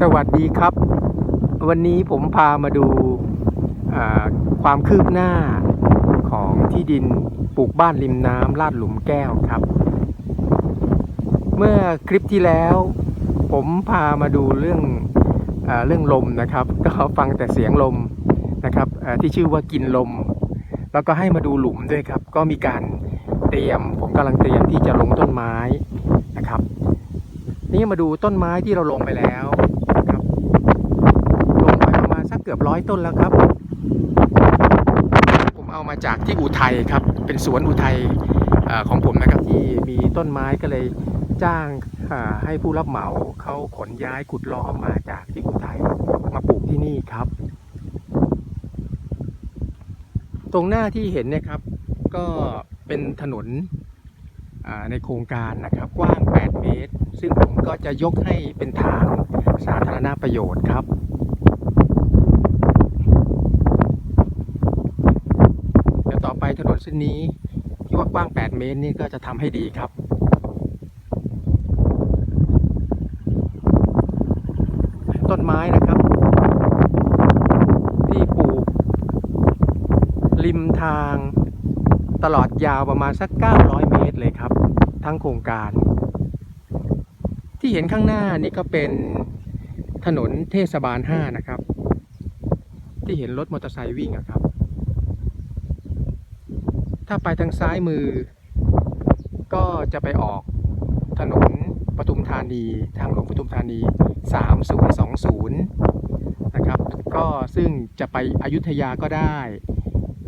สวัสดีครับ วันนี้ผมพามาดูความคืบหน้าของที่ดินปลูกบ้านริมน้ำลาดหลุมแก้วครับ เมื่อคลิปที่แล้ว ผมพามาดูเรื่องอเรื่องลมนะครับก็ฟังแต่เสียงลมนะครับที่ชื่อว่ากินลม แล้วก็ให้มาดูหลุมด้วยครับ ก็มีการเตรียมผมกำลังเตรียมที่จะลงต้นไม้นะครับนี่มาดูต้นไม้ที่เราลงไปแล้วนะครับ ลงไปประมาณสัก เกือบร้อยต้นแล้วครับ ผมเอามาจากที่อุทัยครับ เป็นสวนอุทัยอของผมนะครับที่มีต้นไม้ก็เลยจ้างให้ผู้รับเหมาเขาขนย้ายขุดล้อมมาจากที่อุทัยมาปลูกที่นี่ครับ ตรงหน้าที่เห็นเนี่ยครับ ก็เป็นถนนในโครงการนะครับกว้าง 8 เมตร ซึ่งผมก็จะยกให้เป็นทางสาธารณประโยชน์ครับ เดี๋ยวต่อไป ถนนเส้นนี้ที่ว่ากว้าง 8 เมตรนี่ก็จะทำให้ดีครับ ต้นไม้นะครับ ที่ปลูก ริมทาง ตลอดยาวประมาณสัก 900 เมตรเลยครับ ทั้งโครงการ ที่เห็นข้างหน้านี่ก็เป็นถนนเทศบาล 5 นะครับ ที่เห็นรถมอเตอร์ไซค์วิ่งอะครับ ถ้าไปทางซ้ายมือ ก็จะไปออกถนนปทุมธานี ทางหลวงปทุมธานี 3020 นะครับ ก็ซึ่งจะไปอยุธยาก็ได้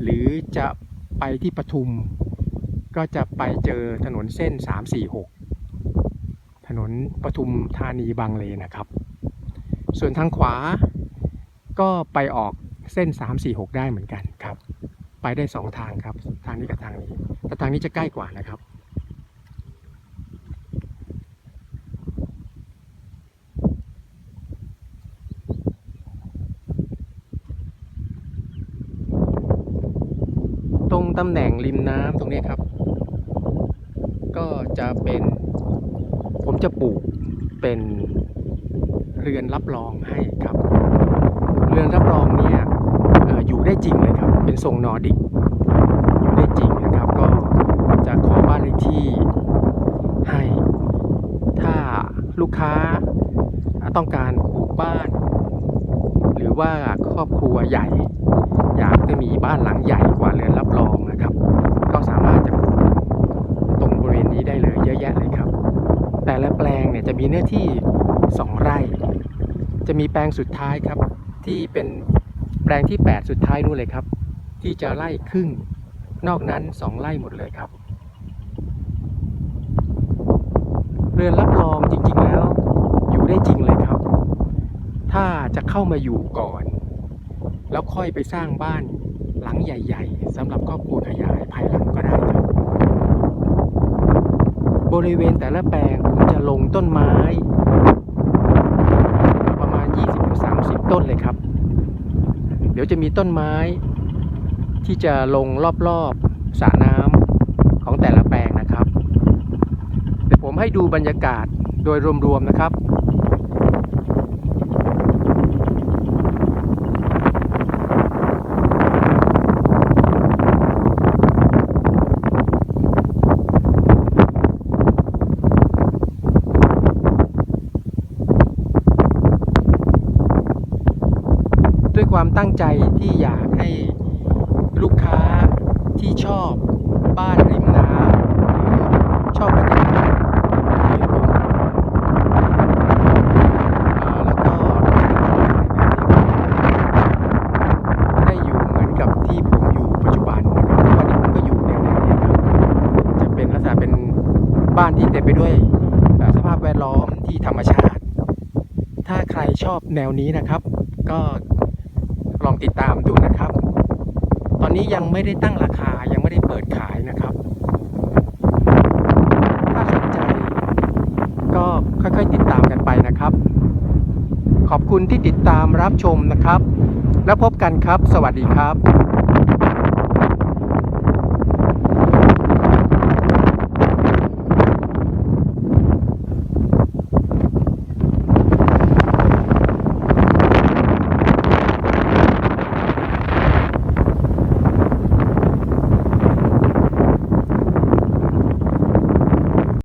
หรือจะไปที่ปทุม ก็จะไปเจอถนนเส้น 346 ถนนปทุมธานีบางเลนนะครับ ส่วนทางขวาก็ไปออกเส้น 346 ได้เหมือนกัน ไปได้2ทางครับ ทางนี้กับทางนี้ แต่ทางนี้จะใกล้กว่านะครับ ตรงตำแหน่งริมน้ำตรงนี้ครับ ก็จะเป็น ผมจะปลูกเป็นเรือนรับรองให้ครับ เรือนรับรองเนี่ย อยู่ได้จริงเลยครับ เป็นทรงนอร์ดิกอยู่ได้จริงนะครับ ก็จะขอบ้านเลขที่ให้ ถ้าลูกค้าต้องการปลูกบ้าน หรือว่าครอบครัวใหญ่ อยากจะมีบ้านหลังใหญ่กว่าเรือนรับรองนะครับ ก็สามารถจะปลูกตรงบริเวณนี้ได้เลยเยอะแยะเลยครับ แต่ละแปลงเนี่ยจะมีเนื้อที่ 2 ไร่ จะมีแปลงสุดท้ายครับที่เป็น ปลงที่ 8 สุดท้ายนู่นเลยครับ ที่จะไล่ครึ่ง นอกนั้น 2ไร่หมดเลยครับเรือนรับรองจริง ๆ แล้ว อยู่ได้จริงเลยครับ ถ้าจะเข้ามาอยู่ก่อน แล้วค่อยไปสร้างบ้านหลังใหญ่ ๆสำหรับครอบครัวขยายภายหลังก็ได้ครับ บริเวณแต่ละแปลงผมจะลงต้นไม้ ประมาณ 20-30 ต้นเลยครับ ดี๋ยวจะมีต้นไม้ ที่จะลงรอบๆสระน้ำของแต่ละแปลงนะครับ เดี๋ยวผมให้ดูบรรยากาศโดยรวมๆนะครับ ความตั้งใจที่อยากให้ลูกค้าที่ชอบบ้านริมน้ำชอบบรรยากาศมีลมอ่าแล้วก็ได้อยู่เหมือนกับที่ผมอยู่ปัจจุบันนะครับทุกวันนี้ผมก็อยู่แนวๆนี้ครับจะเป็นลักษณะเป็นบ้านที่เต็มไปด้วยสภาพแวดล้อมที่ธรรมชาติ ถ้าใครชอบแนวนี้นะครับ ก็ ติดตามดูนะครับ ตอนนี้ยังไม่ได้ตั้งราคายังไม่ได้เปิดขายนะครับ ถ้าสนใจ ก็ค่อยๆติดตามกันไปนะครับ ขอบคุณที่ติดตามรับชมนะครับ แล้วพบกันครับ สวัสดีครับ